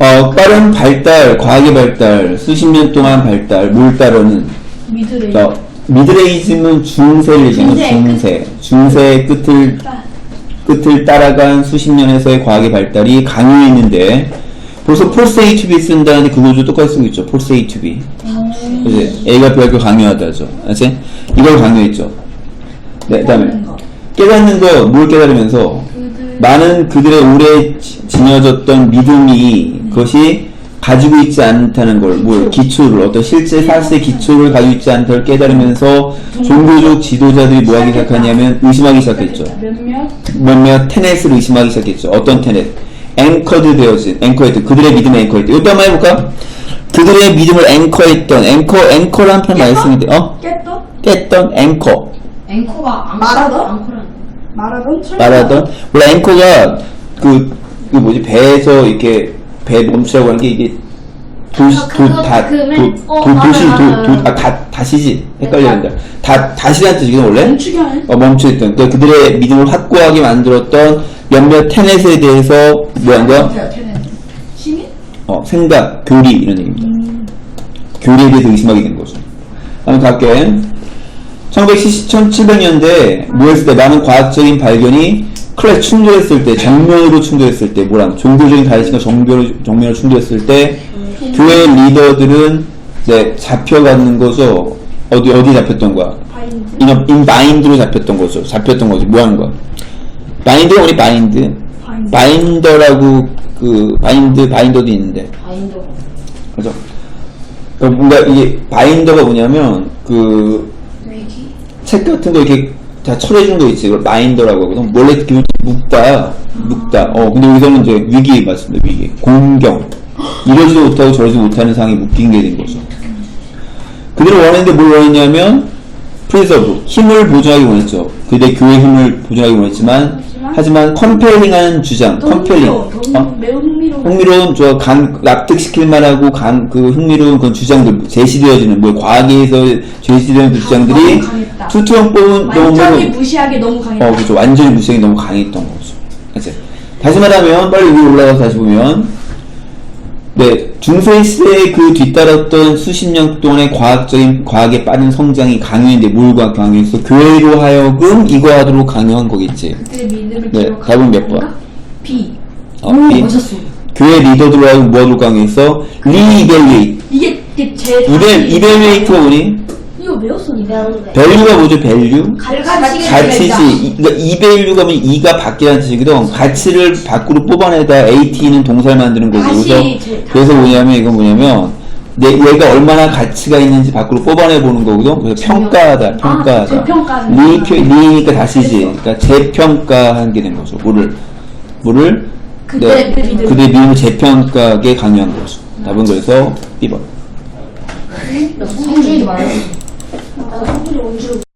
어, 빠른 발달, 과학의 발달, 수십 년 동안 발달, 뭘 따르는 미드레이. 어, 미드레이즘은 중세를 얘기하는 중세, 중세. 중세의 끝을, 끝을 따라간 수십 년에서의 과학의 발달이 강요했는데, 벌써 폴스 A to B 쓴다는데 그거도 똑같이 쓰고 있죠. 폴스 to B. 그지? A가 B가 강요하다죠. 알지? 이걸 강요했죠. 네, 그 다음에. 깨닫는 거, 뭘 깨달으면서, 많은 그들의 오래 지- 지녀졌던 믿음이 그것이 가지고 있지 않다는 걸, 뭘, 기초를, 어떤 실제 사실의 기초를 가지고 있지 않다는 걸 깨달으면서 종교적 지도자들이 뭐 하기 시작하냐면 의심하기 시작했죠. 몇몇 테넷을 의심하기 시작했죠. 어떤 테넷? 앵커드 되어진, 앵커했던, 그들의 믿음에 앵커했던. 이것도 한번 해볼까? 그들의 믿음을 앵커했던, 앵커, 앵커란 표현 많이 쓰는데, 어? 깼던 깼던 앵커. 앵커가 안 말하던? 설마 말하던 원래 앵커가 그, 그 뭐지 배에서 이렇게 배 멈추라고 하는 게 이게 도시 아, 그거 도다 그 맨- 도, 어, 도, 도시 맞아요, 도, 맞아요. 도, 아, 다, 다시지? 네, 헷갈리는다 다 다시란 뜻이거든 원래? 멈추게 어, 멈춰있던. 그 그들의 믿음을 확고하게 만들었던 몇몇 테넷에 대해서 뭐한 거야? 시민? 어, 생각 교리 이런 얘기입니다. 교리에 대해서 의심하게 된 거죠. 한번 갈게 1700년대 뭐 했을 때 많은 과학적인 발견이 클래 충돌했을 때 정면으로 충돌했을 때 뭐랑 종교적인 가르침과 정교로, 정면으로 충돌했을 때 교회 리더들은 네, 잡혀가는 거죠. 어디 어디 잡혔던 거야? 바인드 인, 인 마인드로 잡혔던 거죠. 잡혔던 거죠 뭐 하는 거야? 마인드가 우리 마인드? 바인드. 바인더라고 그 바인드 바인더도 있는데. 바인더. 그죠? 그러니까 뭔가 이게 바인더가 뭐냐면 그 책 같은 거 이렇게 다 철해준 거 있지. 이걸 마인더라고. 원래 그 묵다야. 묵다. 어, 근데 여기서는 이제 위기 맞습니다. 위기. 공경. 이러지도 못하고 저러지도 못하는 상황이 묶인 게 된 거죠. 그들은 원했는데 뭘 원했냐면, 프리서브. 힘을 보존하기 원했죠. 그들의 교회 힘을 보존하기 원했지만, 하지만 컴펠링한 주장. 컴펠링. 어? 매우 흥미로워 흥미로운 저 강, 납득시킬 만하고 강, 그 흥미로운 그런 주장들 제시되어지는 뭐 과학에서 제시되는 그 주장들이 너무 강했다. 투투형법은 완전히 너무 무시하게 너무 강했다 어 그렇죠 완전히 무시하기 너무 강했던 거죠. 그치? 다시 말하면 빨리 위로 올라가서 다시 보면 네 중세 시대에 그 뒤따랐던 수십 년 동안의 과학적인 과학의 빠른 성장이 강요인데 뭘과 강요해서 교회로 하여금 이거 하도록 강요한 거겠지. 네 답은 몇 번? B 어, 이 맞았어 교회 리더들로 하여금 뭐하도록 강요했어? 리이벨리 이게 이게 제일 이벨 이벨리에이트가 뭐니? 밸류가 뭐죠? 밸류? 가치지. 이, 그러니까 이 밸류가 면 이가 바뀌라는 뜻이거든. 가치를 밖으로 뽑아내다 AT는 동사를 만드는 거고. 다시 그래서 제- 그래서 뭐냐면 이건 뭐냐면 내 얘가 얼마나 가치가 있는지 밖으로 뽑아내 보는 거거든. 그래서 평가하다, 평가하다. 재평가하는 리 리니까 다시지. 그러니까 재평가한 게 된 거죠. 뭐를 뭐를 그때 그 믿음. 그대 믿음을 재평가하게 강요한 거죠. 답은 그래서 2번. 성주이도 말했어 아, 성질이 원주